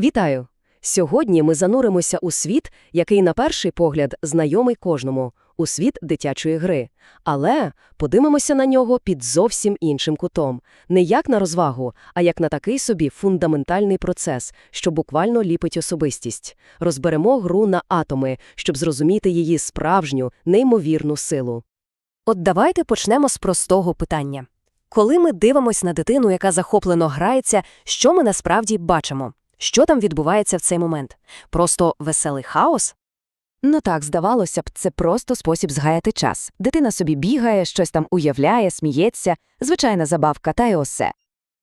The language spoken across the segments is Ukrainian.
Вітаю! Сьогодні ми зануримося у світ, який на перший погляд знайомий кожному, у світ дитячої гри. Але подивимося на нього під зовсім іншим кутом. Не як на розвагу, а як на такий собі фундаментальний процес, що буквально ліпить особистість. Розберемо гру на атоми, щоб зрозуміти її справжню, неймовірну силу. От давайте почнемо з простого питання. Коли ми дивимося на дитину, яка захоплено грається, що ми насправді бачимо? Що там відбувається в цей момент? Просто веселий хаос? Ну так, здавалося б, це просто спосіб згаяти час. Дитина собі бігає, щось там уявляє, сміється, звичайна забавка та й усе.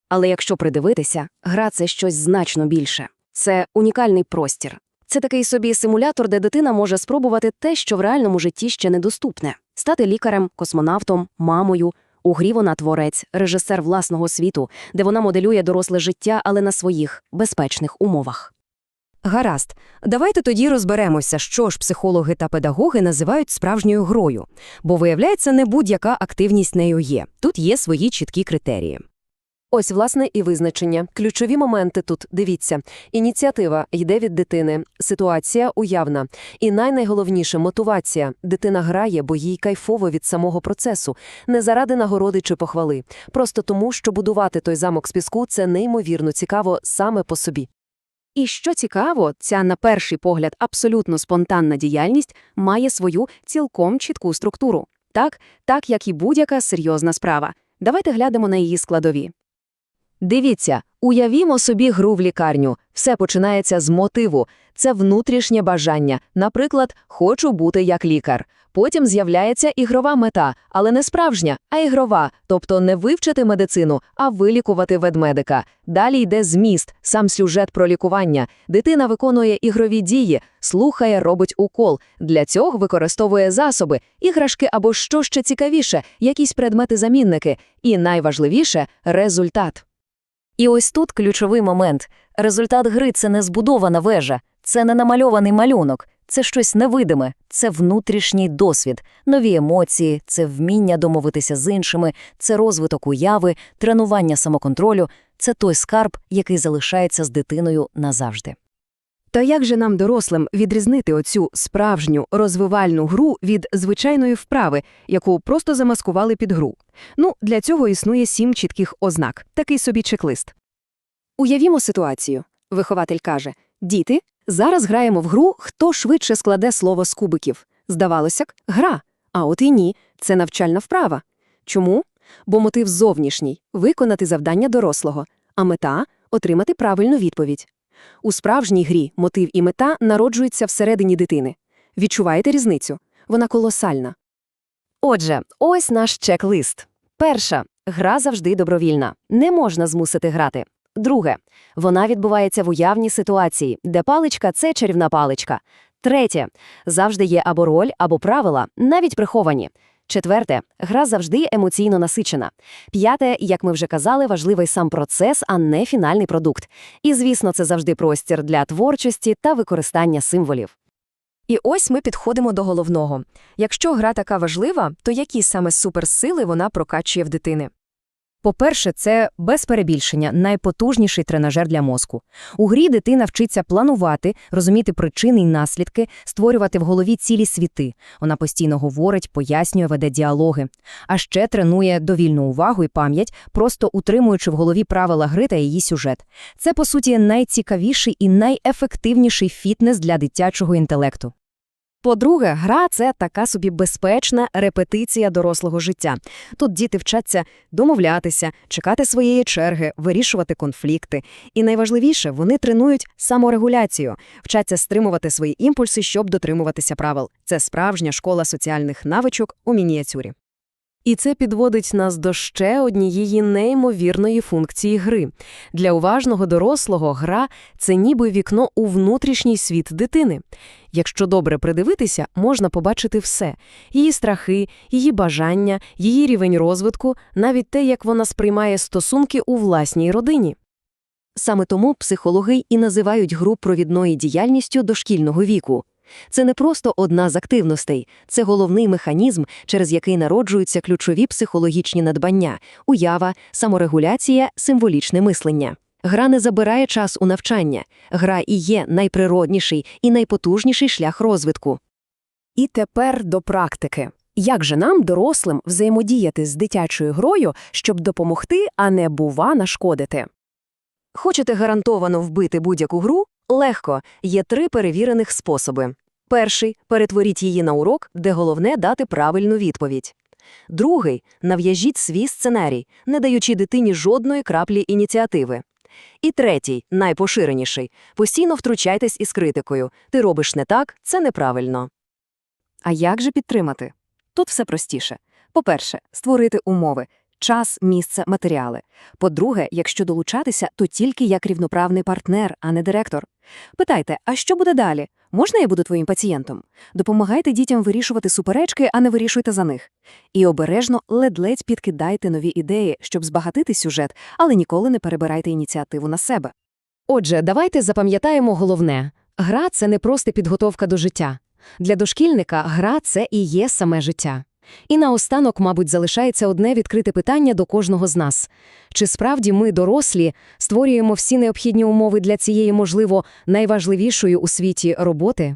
Але якщо придивитися, гра це щось значно більше. Це унікальний простір. Це такий собі симулятор, де дитина може спробувати те, що в реальному житті ще недоступне стати лікарем, космонавтом, мамою. У грі вона творець, режисер власного світу, де вона моделює доросле життя, але на своїх безпечних умовах. Гаразд, давайте тоді розберемося, що ж психологи та педагоги називають справжньою грою, бо, виявляється, не будь-яка активність нею є. Тут є свої чіткі критерії. Ось, власне, і визначення. Ключові моменти тут, дивіться. Ініціатива йде від дитини, ситуація уявна. І найнайголовніше – мотивація. Дитина грає, бо їй кайфово від самого процесу. Не заради нагороди чи похвали. Просто тому, що будувати той замок з піску – це неймовірно цікаво саме по собі. І що цікаво, ця, на перший погляд, абсолютно спонтанна діяльність має свою цілком чітку структуру. Так, так як і будь-яка серйозна справа. Давайте глянемо на її складові. Дивіться, уявімо собі гру в лікарню. Все починається з мотиву. Це внутрішнє бажання. Наприклад, хочу бути як лікар. Потім з'являється ігрова мета, але не справжня, а ігрова, тобто не вивчити медицину, а вилікувати ведмедика. Далі йде зміст, сам сюжет про лікування. Дитина виконує ігрові дії, слухає, робить укол. Для цього використовує засоби, іграшки або що ще цікавіше, якісь предмети-замінники. І найважливіше результат. І ось тут ключовий момент. Результат гри – це не збудована вежа, це не намальований малюнок, це щось невидиме, це внутрішній досвід, нові емоції, це вміння домовитися з іншими, це розвиток уяви, тренування самоконтролю, це той скарб, який залишається з дитиною назавжди. Та як же нам, дорослим, відрізнити оцю справжню розвивальну гру від звичайної вправи, яку просто замаскували під гру? Ну, для цього існує сім чітких ознак, такий собі чек-лист. Уявімо ситуацію. Вихователь каже: Діти, зараз граємо в гру, хто швидше складе слово з кубиків. Здавалося б, гра. А от і ні, це навчальна вправа. Чому? Бо мотив зовнішній виконати завдання дорослого, а мета отримати правильну відповідь. У справжній грі мотив і мета народжуються всередині дитини. Відчуваєте різницю? Вона колосальна. Отже, ось наш чек-лист. Перша гра завжди добровільна. Не можна змусити грати. Друге, вона відбувається в уявній ситуації, де паличка це чарівна паличка. Третє, завжди є або роль, або правила, навіть приховані. Четверте, гра завжди емоційно насичена. П'яте, як ми вже казали, важливий сам процес, а не фінальний продукт. І, звісно, це завжди простір для творчості та використання символів. І ось ми підходимо до головного. Якщо гра така важлива, то які саме суперсили вона прокачує в дитини? По-перше, це без перебільшення найпотужніший тренажер для мозку. У грі дитина вчиться планувати, розуміти причини й наслідки, створювати в голові цілі світи. Вона постійно говорить, пояснює, веде діалоги. А ще тренує довільну увагу і пам'ять, просто утримуючи в голові правила гри та її сюжет. Це, по суті, найцікавіший і найефективніший фітнес для дитячого інтелекту. По-друге, гра це така собі безпечна репетиція дорослого життя. Тут діти вчаться домовлятися, чекати своєї черги, вирішувати конфлікти. І найважливіше, вони тренують саморегуляцію, вчаться стримувати свої імпульси, щоб дотримуватися правил. Це справжня школа соціальних навичок у мініатюрі. І це підводить нас до ще однієї неймовірної функції гри. Для уважного дорослого гра це ніби вікно у внутрішній світ дитини. Якщо добре придивитися, можна побачити все: її страхи, її бажання, її рівень розвитку, навіть те, як вона сприймає стосунки у власній родині. Саме тому психологи і називають гру провідною діяльністю дошкільного віку. Це не просто одна з активностей, це головний механізм, через який народжуються ключові психологічні надбання, уява, саморегуляція, символічне мислення. Гра не забирає час у навчання. Гра і є найприродніший і найпотужніший шлях розвитку. І тепер до практики. Як же нам, дорослим, взаємодіяти з дитячою грою, щоб допомогти, а не, бува, нашкодити? Хочете гарантовано вбити будь-яку гру? Легко. Є три перевірених способи. Перший – перетворіть її на урок, де головне дати правильну відповідь. Другий – нав'яжіть свій сценарій, не даючи дитині жодної краплі ініціативи. І третій, найпоширеніший – постійно втручайтесь із критикою. Ти робиш не так, це неправильно. А як же підтримати? Тут все простіше. По-перше, створити умови – час, місце, матеріали. По-друге, якщо долучатися, то тільки як рівноправний партнер, а не директор. Питайте, а що буде далі? Можна я буду твоїм пацієнтом? Допомагайте дітям вирішувати суперечки, а не вирішуйте за них. І обережно ледь-ледь підкидайте нові ідеї, щоб збагатити сюжет, але ніколи не перебирайте ініціативу на себе. Отже, давайте запам'ятаємо головне. Гра – це не просто підготовка до життя. Для дошкільника гра – це і є саме життя. І наостанок, мабуть, залишається одне відкрите питання до кожного з нас. Чи справді ми, дорослі, створюємо всі необхідні умови для цієї, можливо, найважливішої у світі роботи?